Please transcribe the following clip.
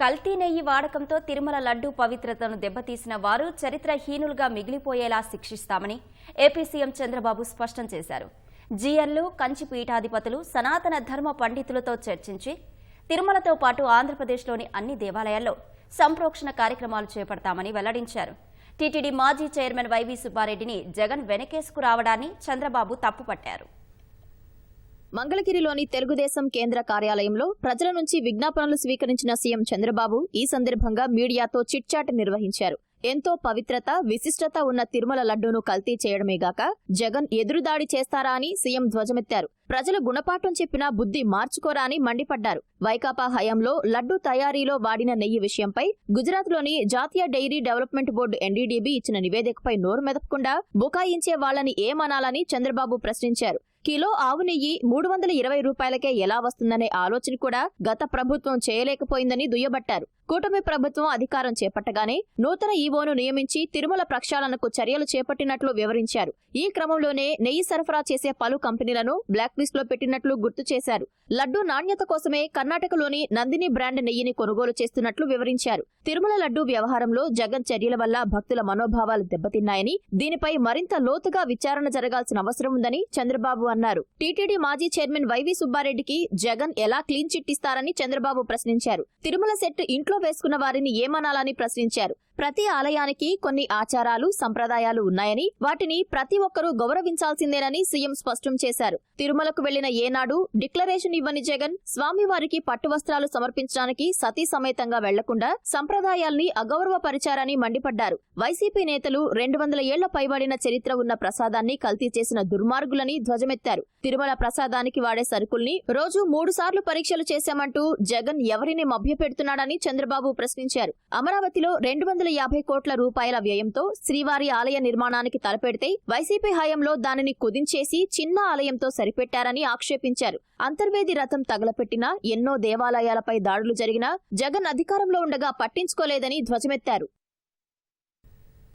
కల్తీ నెయ్యి వాడకంతో తిరుమల లడ్డూ పవిత్రతను దెబ్బతీసిన వారు చరిత్రహీనులుగా మిగిలిపోయేలా శిక్షిస్తామని ఏపీ సీఎం చంద్రబాబు స్పష్టం చేశారు. జీఎన్లు కంచి పీఠాధిపతులు సనాతన ధర్మ పండితులతో చర్చించి తిరుమలతో పాటు ఆంధ్రప్రదేశ్లోని అన్ని దేవాలయాల్లో సంప్రోక్షణ కార్యక్రమాలు చేపడతామని వెల్లడించారు. టీటీడీ మాజీ చైర్మన్ వైవీ సుబ్బారెడ్డిని జగన్ వెనకేసుకు రావడాన్ని చంద్రబాబు తప్పుపట్టారు. మంగళగిరిలోని తెలుగుదేశం కేంద్ర కార్యాలయంలో ప్రజల నుంచి విజ్ఞాపనలు స్వీకరించిన సీఎం చంద్రబాబు ఈ సందర్భంగా మీడియాతో చిట్చాట్ నిర్వహించారు. ఎంతో పవిత్రత విశిష్టత ఉన్న తిరుమల లడ్డూను కల్తీ చేయడమే గాక జగన్ ఎదురుదాడి చేస్తారా అని సీఎం ధ్వజమెత్తారు. ప్రజలు గుణపాఠం చెప్పినా బుద్ధి మార్చుకోరా అని మండిపడ్డారు. వైకాపా హయాంలో లడ్డూ తయారీలో వాడిన నెయ్యి విషయంపై గుజరాత్లోని జాతీయ డైరీ డెవలప్మెంట్ బోర్డు ఎన్డీడీబీ ఇచ్చిన నివేదికపై నోరు మెదపకుండా బుకాయించే వాళ్ళని ఏమనాలని చంద్రబాబు ప్రశ్నించారు. కిలో ఆవు నెయ్యి మూడు వందల ఇరవై రూపాయలకే ఎలా వస్తుందనే ఆలోచన కూడా గత ప్రభుత్వం చేయలేకపోయిందని దుయ్యబట్టారు. కూటమి ప్రభుత్వం అధికారం చేపట్టగానే నూతన ఈవోను నియమించి తిరుమల ప్రక్షాళనకు చర్యలు చేపట్టినట్లు వివరించారు. ఈ క్రమంలోనే నెయ్యి సరఫరా చేసే పలు కంపెనీలను బ్లాక్ లిస్ట్లో పెట్టినట్లు గుర్తు చేశారు. లడ్డూ నాణ్యత కోసమే కర్ణాటకలోని నందిని బ్రాండ్ నెయ్యిని కొనుగోలు చేస్తున్నట్లు వివరించారు. తిరుమల లడ్డూ వ్యవహారంలో జగన్ చర్యల వల్ల భక్తుల మనోభావాలు దెబ్బతిన్నాయని దీనిపై మరింత లోతుగా విచారణ జరగాల్సిన అవసరం ఉందని చంద్రబాబు అన్నారు. టీటీడీ మాజీ చైర్మన్ వైవి సుబ్బారెడ్డికి జగన్ ఎలా క్లీన్ చిట్ ఇస్తారని చంద్రబాబు ప్రశ్నించారు. తిరుమల సెట్ ఇంట్లో వేసుకున్న వారిని ఏమనాలని ప్రశ్నించారు. ప్రతి ఆలయానికి కొన్ని ఆచారాలు సంప్రదాయాలు ఉన్నాయని వాటిని ప్రతి ఒక్కరూ గౌరవించాల్సిందేనని సీఎం స్పష్టం చేశారు. తిరుమలకు వెళ్ళిన ఏనాడు డిక్లరేషన్ ఇవ్వని జగన్ స్వామివారికి పట్టు వస్త్రాలు సమర్పించడానికి సతీ సమేతంగా వెళ్ళకుండా సంప్రదాయాల్ని అగౌరవపరిచారని మండిపడ్డారు. వైసీపీ నేతలు రెండు వందల ఏళ్ళ పైబడిన చరిత్ర ఉన్న ప్రసాదాన్ని కల్తీ చేసిన దుర్మార్గులని ధ్వజమెత్తారు. తిరుమల ప్రసాదానికి వాడే సరుకుల్ని రోజు మూడు సార్లు పరీక్షలు చేశామంటూ జగన్ ఎవరిని మభ్యపెడుతున్నాడని చంద్రబాబు ప్రశ్నించారు. అమరావతిలో రెండు వందల యాభై కోట్ల రూపాయల వ్యయంతో శ్రీవారి ఆలయ నిర్మాణానికి తలపెడితే వైసీపీ హయాంలో దానిని కుదించేసి చిన్న ఆలయంతో సరిపెట్టారని ఆక్షేపించారు. అంతర్వేది రథం తగలపెట్టినా ఎన్నో దేవాలయాలపై దాడులు జరిగినా జగన్ అధికారంలో ఉండగా పట్టించుకోలేదని ధ్వజమెత్తారు.